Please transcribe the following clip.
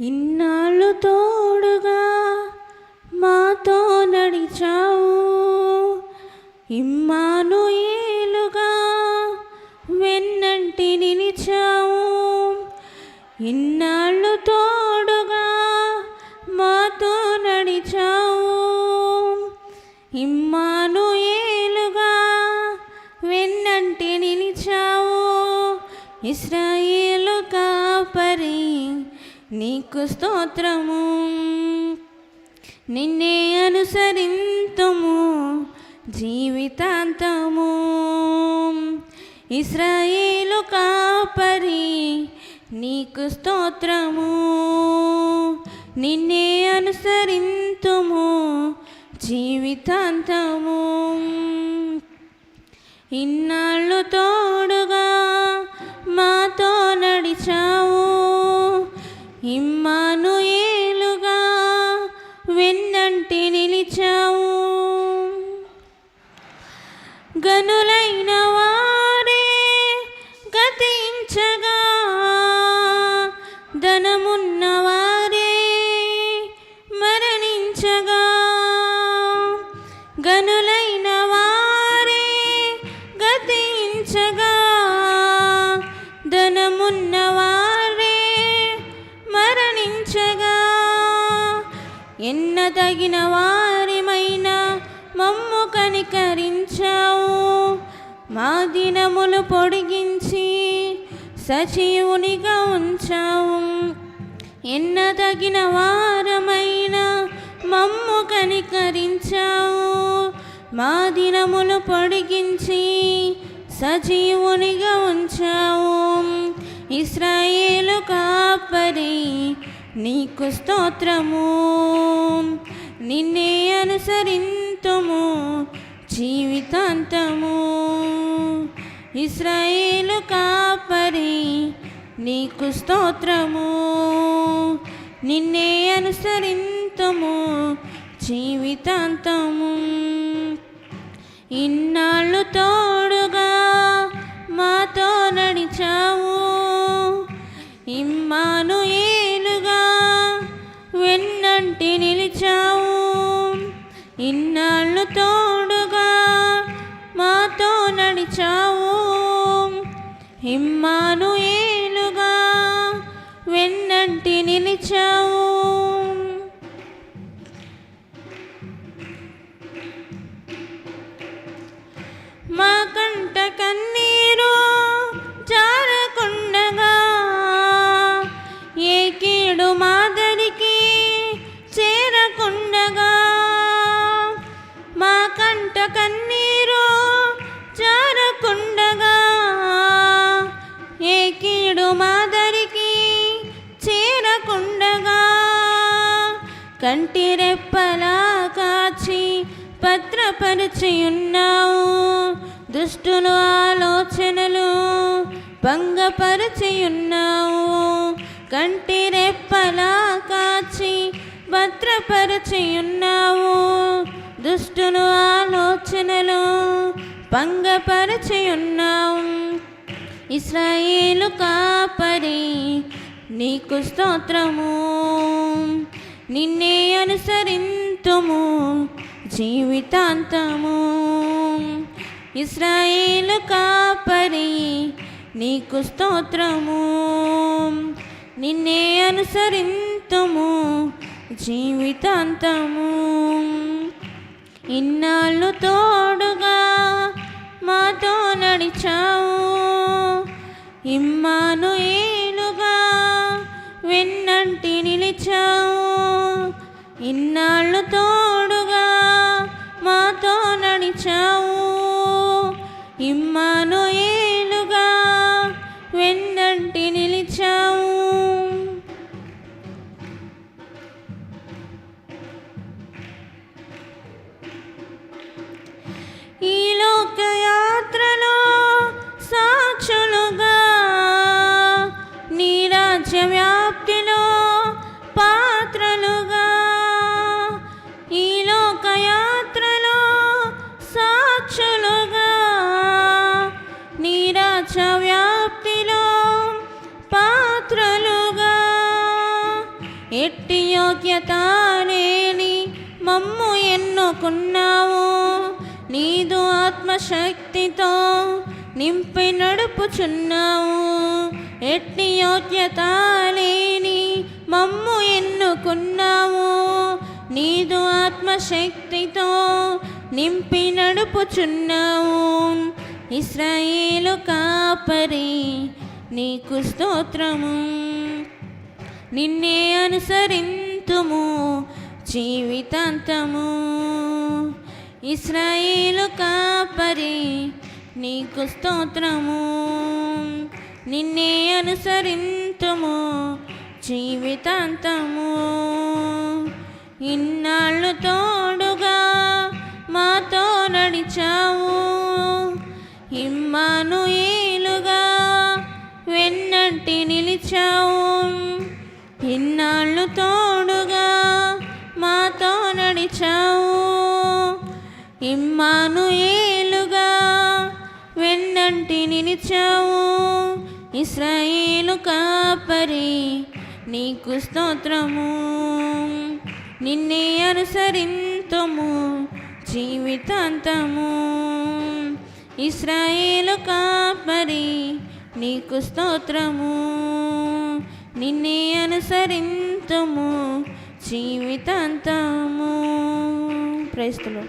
ఇన్నాళ్ళు తోడుగా మాతో నడిచావు. ఇమ్మాను ఏలుగా వెన్నంటి నిలిచావు. ఇన్నాళ్ళు తోడుగా మాతో నడిచావు. ఇమ్మాను ఏలుగా వెన్నంటి నిలిచావు. ఇస్రాయేలు నీకు స్తోత్రము. నిన్నే అనుసరింతుము జీవితాంతము. ఇస్రాయేలు కాపరి నీకు స్తోత్రము. నిన్నే అనుసరింతుము జీవితాంతము. ఇన్నాళ్ళు తోడు ఇమ్మాను ఏలుగా వెన్నంటి నిలిచావు. గనులైన వారే గతించగా ధనమున్న వారే మరణించగా. గనులైన వారే గతించగా ధనమున్న ఎన్న తగిన వారిమైన మమ్ము కనికరించావు. మా దినములు పొడిగించి సజీవునిగా ఉంచావు. ఎన్న తగిన వారమైన మమ్ము కనికరించావు. మా దినములు పొడిగించి సజీవునిగా ఉంచావు. ఇస్రాయేలు కాపరి నీకు స్తోత్రము. నిన్నే అనుసరింతుము జీవితాంతము. ఇస్రాయేలు కాపరి నీకు స్తోత్రము. నిన్నే అనుసరింతుము జీవితాంతము. ఇన్నాళ్ళు తోడుగా మాతో నిలిచావు. ఇన్నాళ్ళు తోడుగా మాతో నడిచావు. ఇమ్మాను ఏలుగా వెన్నంటి నిలిచావు. కంటి రెప్పలా కాచి భద్రపరిచి ఉన్నావు దుష్టులు ఆలోచనలు భంగపరిచి ఉన్నావు కంటి రెప్పలా కాచి భద్రపరిచి ఉన్నావు దుష్టులు ఆలోచనలు భంగపరిచి ఉన్నావు ఇస్రాయేలు కాపరి నీకు స్తోత్రము. నిన్నే అనుసరింతుము జీవితాంతము. ఇస్రాయేలు కాపరి నీకు స్తోత్రము. నిన్నే అనుసరింతుము జీవితాంతము. ఇన్నాళ్ళు తోడుగా మాతో నడిచావు. ఇమ్మాను ఏలుగా వెన్నంటి నిలిచావు. ఇన్నాళ్ళు తోడుగా మాతో నడిచావు. ఇమ్మను ఎట్టి యోగ్యత లేని మమ్ము ఎన్నుకున్నావు? నీదు ఆత్మశక్తితో నింపి నడుపుచున్నావు. ఎట్టి యోగ్యత లేని మమ్ము ఎన్నుకున్నావు? నీదు ఆత్మశక్తితో నింపి నడుపుచున్నావు. ఇస్రాయేలు కాపరి నీకు స్తోత్రము. నిన్నే అనుసరింతుము జీవితాంతము. ఇస్రాయేలు కాపరి నీకు స్తోత్రము. నిన్నే అనుసరింతుము జీవితాంతము. ఇన్నాళ్ళు తోడుగా మాతో నడిచావు. ఇమ్మాను ఏలుగా వెన్నంటి నిలిచావు. ఇన్నాళ్ళు తోడుగా మాతో నడిచావు. ఇమ్మాను ఏలుగా వెన్నంటి నిలిచావు. ఇస్రాయేలు కాపరి నీకు స్తోత్రము. నిన్నే అనుసరింతము జీవితాంతము. ఇస్రాయేలు కాపరి నీకు స్తోత్రము. నిన్నే అనుసరింతుము జీవితాంతము. ప్రైస్తులో